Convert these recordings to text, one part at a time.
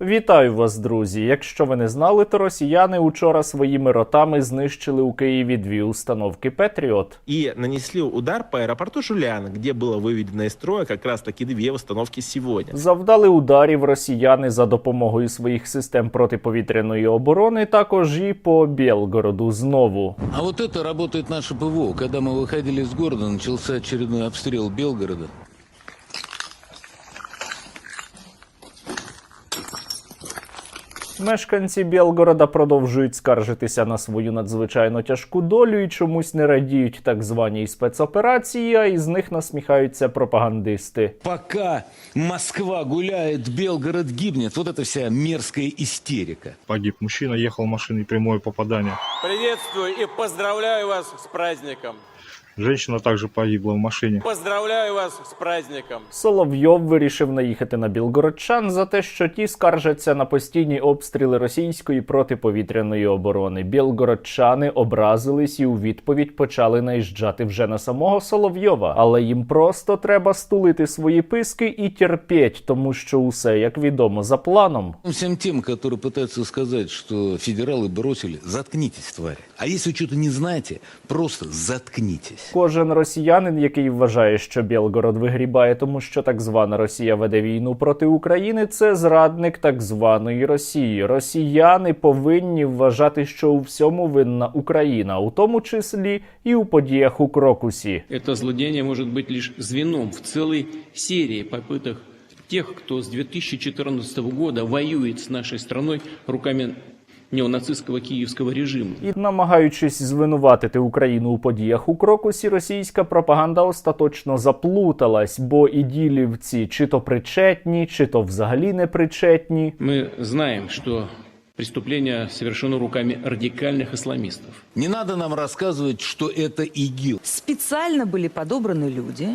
Вітаю вас, друзі! Якщо ви не знали, то росіяни учора своїми ротами знищили у Києві дві установки Петріот. и нанесли удар по аэропорту Жулян, где было выведено из строя как раз таки две установки сегодня. Завдали ударів росіяни за допомогою своїх систем протиповітряної оборони, також і по Білгороду знову. А вот это работает наше ПВО. Когда мы выходили из города, начался очередной обстрел Белгорода. Мешканці Білгорода продовжують скаржитися на свою надзвичайно тяжку долю і чомусь не радіють так званій спецоперації, а із них насміхаються пропагандисти. Пока Москва гуляет, Белгород гибнет. Вот это вся мерзкая истерика. погиб мужчина, ехал машиной прямое попадание. Приветствую и поздравляю вас с праздником. Женщина также погибла в машине. Поздравляю вас с праздником. Соловйов вирішив наїхати на білгородчан за те, що ті скаржаться на постійні обстріли російської протиповітряної оборони. Білгородчани образились і у відповідь почали наїжджати вже на самого Соловйова. Але їм просто треба стулити свої писки і терпіть, тому що усе як відомо за планом. Всем тем, которые пытаются сказать, что федералы бросили, заткнитесь, твари. А если что-то не знаете, просто заткнитесь. Кожен росіянин, який вважає, що Білгород вигрібає, тому що так звана Росія веде війну проти України, це зрадник так званої Росії. Росіяни повинні вважати, що у всьому винна Україна, у тому числі і у подіях у Крокусі. Это злодеяние может быть лишь звеном в целой серии попыток тех, кто с 2014 года воюет с нашей страной руками неонацистского киевского режима. І намагаючись звинуватити Україну у подіях у Крокусі, російська пропаганда остаточно заплуталась, бо іділівці чи то причетні, чи то взагалі не причетні. Мы знаем, что преступление совершено руками радикальных исламистов. Не надо нам рассказывать, что это ИГИЛ. Специально были подобраны люди,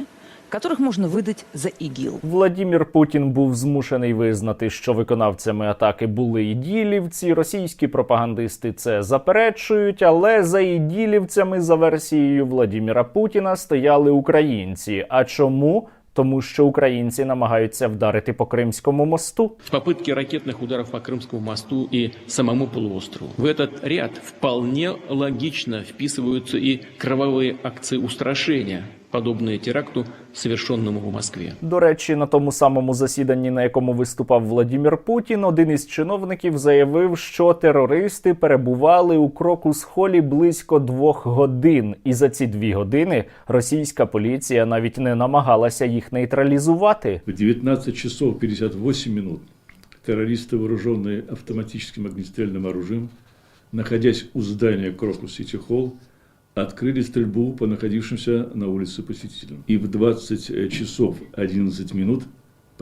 которых можно выдать за ИГИЛ. Владімір Путін був змушений визнати, що виконавцями атаки були іділівці. Російські пропагандисти це заперечують, але за іділівцями, за версією Владіміра Путіна, стояли українці. А чому? Тому що українці намагаються вдарити по Кримському мосту. Попытки ракетных ударов по Крымскому мосту и самому полуострову. В этот ряд вполне логично вписываются и кровавые акции устрашения, подобные теракту, совершенному в Москве. До речі, на тому самому засіданні, на якому виступав Владімір Путін, один із чиновників заявив, що терористи перебували у крокус холі близько двох годин, і за ці дві години російська поліція навіть не намагалася їх нейтралізувати. В 19 часов 58 минут террористы, вооруженные автоматическим огнестрельным оружием, находясь у здания Крокус Сити Холл, открыли стрельбу по находившимся на улице посетителям. И в 20 часов 11 минут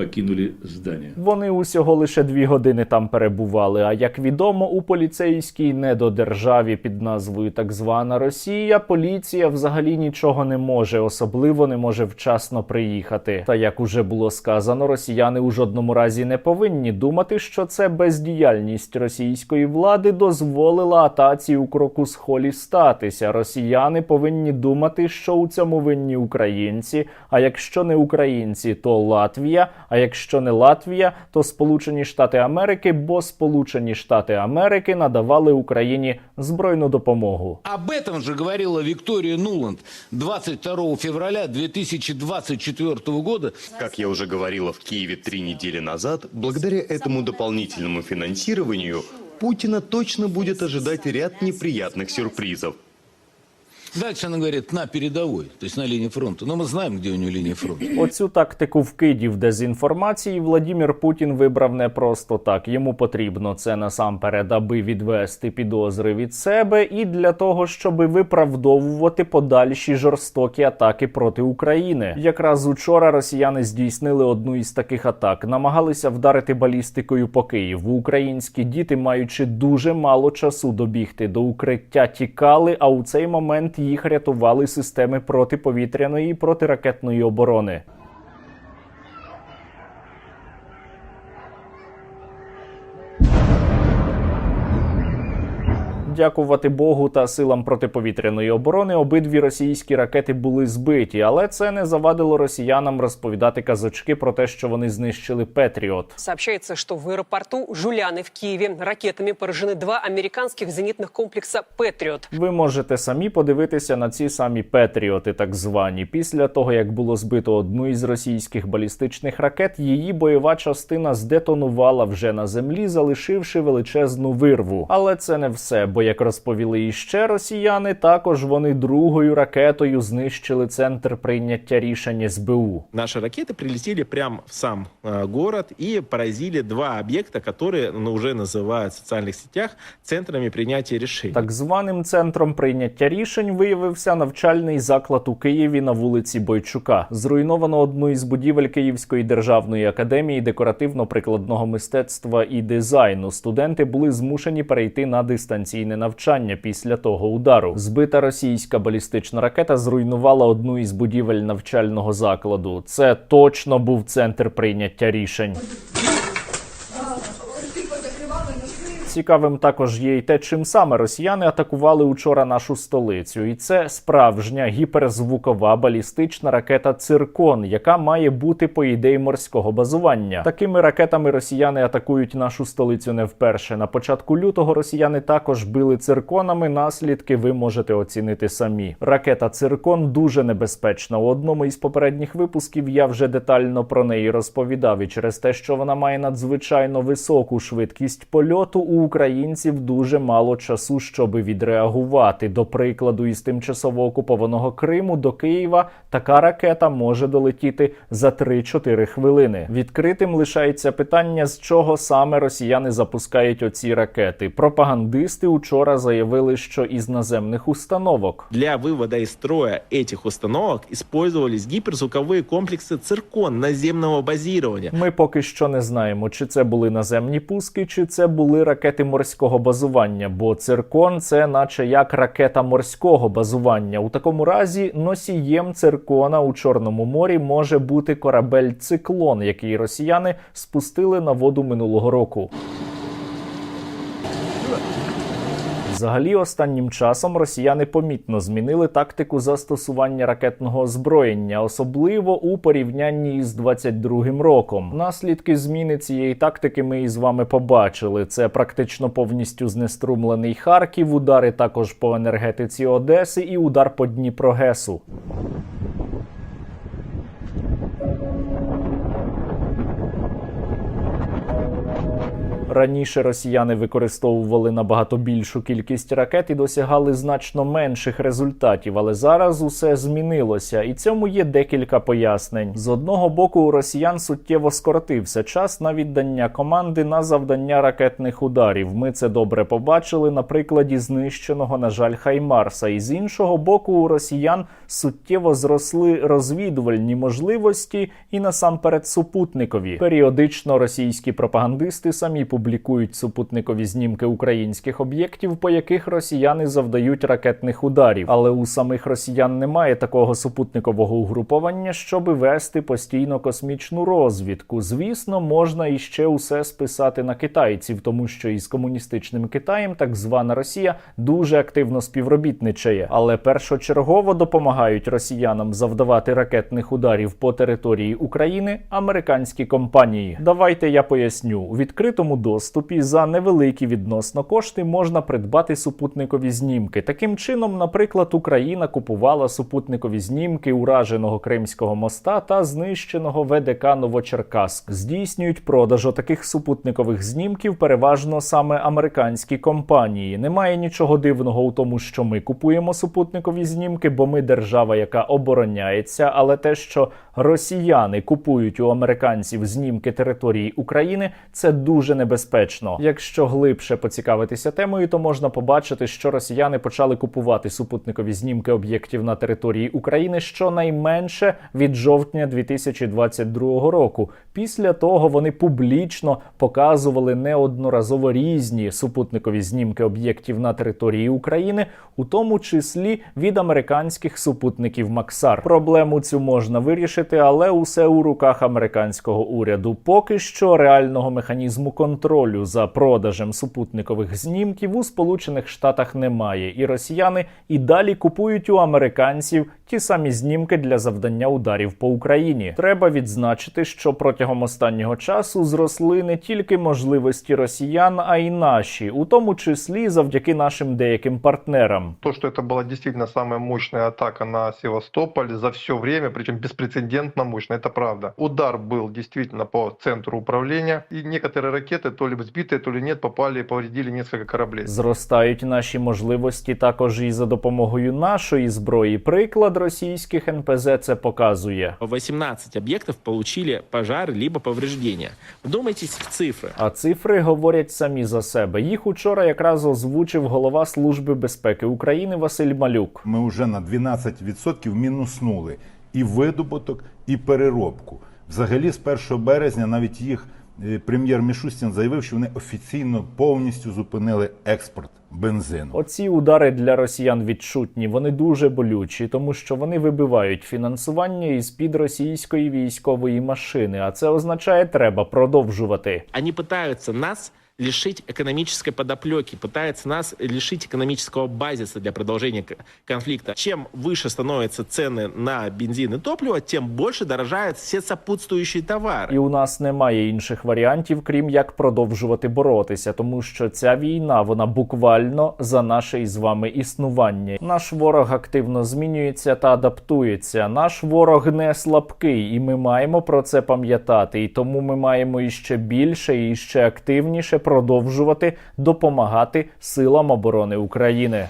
покинули здание. Вони усього лише дві години там перебували. А як відомо, у поліцейській недодержаві під назвою так звана Росія поліція взагалі нічого не може, особливо не може вчасно приїхати. Та як уже було сказано, росіяни у жодному разі не повинні думати, що це бездіяльність російської влади дозволила атаці у крокус холі статися. Росіяни повинні думати, що у цьому винні українці. А якщо не українці, то Латвія. А якщо не Латвія, то Сполучені Штати Америки, бо Сполучені Штати Америки надавали Україні збройну допомогу. Об этом же говорила Виктория Нуланд 22 февраля 2024 года. Как я уже говорила в Киеве три недели назад, благодаря этому дополнительному финансированию Путина точно будет ожидать ряд неприятных сюрпризов. Дальше она говорит, на передовой, то на линии фронта. Но мы знаем, где у нее линия фронта. Оцю тактику вкидів дезінформації Владімір Путін вибрав не просто так. Йому потрібно це насамперед, аби відвести підозри від себе, і для того, щоб виправдовувати подальші жорстокі атаки проти України. Якраз учора росіяни здійснили одну із таких атак, намагалися вдарити балістикою по Києву. Українські діти, маючи дуже мало часу добігти до укриття, тікали. А у цей момент їх рятували системи протиповітряної і протиракетної оборони. Дякувати Богу та силам протиповітряної оборони обидві російські ракети були збиті, але це не завадило росіянам розповідати казочки про те, що вони знищили Петріот. Сообщается, что в аэропорту Жуляны в Киеве ракетами поражены два американских зенитных комплекса «Патриот». Ви можете самі подивитися на ці самі Петріоти, так звані. Після того як було збито одну із російських балістичних ракет, її бойова частина здетонувала вже на землі, залишивши величезну вирву. Але це не все, бо як розповіли іще росіяни, також вони другою ракетою знищили центр прийняття рішень СБУ. Наши ракеты прилетели прямо в сам э, город и поразили два объекта, которые ну, уже называют в социальных сетях центрами принятия решений. Так званим центром прийняття рішень виявився навчальний заклад у Києві на вулиці Бойчука. Зруйновано одну із будівель Київської державної академії декоративно-прикладного мистецтва і дизайну. Студенти були змушені перейти на дистанційне навчання після того удару. Збита російська балістична ракета зруйнувала одну із будівель навчального закладу. Це точно був центр прийняття рішень. Цікавим також є й те, чим саме росіяни атакували учора нашу столицю, і це справжня гіперзвукова балістична ракета Циркон, яка має бути по ідеї морського базування. Такими ракетами росіяни атакують нашу столицю не вперше. На початку лютого росіяни також били цирконами. Наслідки ви можете оцінити самі. Ракета Циркон дуже небезпечна. У одному із попередніх випусків я вже детально про неї розповідав. І через те, що вона має надзвичайно високу швидкість польоту, у українців дуже мало часу, щоб відреагувати. До прикладу, із тимчасово окупованого Криму до Києва така ракета може долетіти за 3-4 хвилини. Відкритим лишається питання, з чого саме росіяни запускають оці ракети. Пропагандисти учора заявили, що із наземних установок. Для вывода из строя этих установок использовались гиперзвуковые комплексы «Циркон» наземного базирования. Ми поки що не знаємо, чи це були наземні пуски, чи це були ракети морського базування, бо циркон це наче як ракета морського базування. У такому разі носієм циркона у Чорному морі може бути корабель циклон, який росіяни спустили на воду минулого року. Взагалі, останнім часом росіяни помітно змінили тактику застосування ракетного озброєння, особливо у порівнянні із 22-м роком. Наслідки зміни цієї тактики ми із вами побачили. Це практично повністю знеструмлений Харків, удари також по енергетиці Одеси і удар по Дніпрогесу. Раніше росіяни використовували набагато більшу кількість ракет і досягали значно менших результатів, але зараз усе змінилося, і цьому є декілька пояснень. З одного боку, у росіян суттєво скоротився час на віддання команди на завдання ракетних ударів. Ми це добре побачили на прикладі знищеного, на жаль, Хаймарса. І з іншого боку, у росіян суттєво зросли розвідувальні можливості і насамперед супутникові. Періодично російські пропагандисти самі публікують супутникові знімки українських об'єктів, по яких росіяни завдають ракетних ударів. Але у самих росіян немає такого супутникового угруповання, щоб вести постійно космічну розвідку. Звісно, можна іще усе списати на китайців, тому що із комуністичним Китаєм так звана Росія дуже активно співробітничає, але першочергово допомагають росіянам завдавати ракетних ударів по території України американські компанії. Давайте я поясню у відкритому доступі за невеликі відносно кошти можна придбати супутникові знімки. Таким чином, наприклад, Україна купувала супутникові знімки ураженого Кримського моста та знищеного ВДК Новочеркаск. Здійснюють продаж таких супутникових знімків переважно саме американські компанії. Немає нічого дивного у тому, що ми купуємо супутникові знімки, бо ми держава, яка обороняється. Але те, що росіяни купують у американців знімки території України, це дуже небезпечно. Якщо глибше поцікавитися темою, то можна побачити, що росіяни почали купувати супутникові знімки об'єктів на території України щонайменше від жовтня 2022 року. Після того вони публічно показували неодноразово різні супутникові знімки об'єктів на території України, у тому числі від американських супутників Максар. Проблему цю можна вирішити, але усе у руках американського уряду. Поки що реального механізму контролю контролю за продажем супутникових знімків у Сполучених Штатах немає, і росіяни і далі купують у американців ті самі знімки для завдання ударів по Україні. Треба відзначити, що протягом останнього часу зросли не тільки можливості росіян, а й наші, у тому числі завдяки нашим деяким партнерам. То, что это была действительно самая мощная атака на Севастополь за все время, причем беспрецедентно мощная, это правда. Удар был действительно по центру управления, и некоторые ракеты, то ли сбитые, то ли нет, попали и повредили несколько кораблей. Зростають наші можливості також і за допомогою нашої зброї. Приклад російських НПЗ це показує. 18 объектов получили пожар либо повреждения. Вдумайтесь в цифры. А цифри говорять самі за себе. Їх учора якраз озвучив голова Служби безпеки України Василь Малюк. Ми вже на 12% мінуснули і видобуток, і переробку. Взагалі, з 1 березня навіть їх е, прем'єр Мішустін заявив, що вони офіційно повністю зупинили експорт бензину. Оці удари для росіян відчутні. Вони дуже болючі, тому що вони вибивають фінансування із під російської військової машини. А це означає, треба продовжувати. Вони питаються нас лишить экономической подоплеки, пытаются нас лишить экономического базиса для продолжения к- конфликта. Чем выше становятся цены на бензин и топливо, тем больше дорожают все сопутствующие товары. І у нас немає інших варіантів, крім як продовжувати боротися, тому що ця війна вона буквально за наше із вами існування. Наш ворог активно змінюється та адаптується. Наш ворог не слабкий, і ми маємо про це пам'ятати. І тому ми маємо іще більше і іще активніше продовжувати допомагати силам оборони України.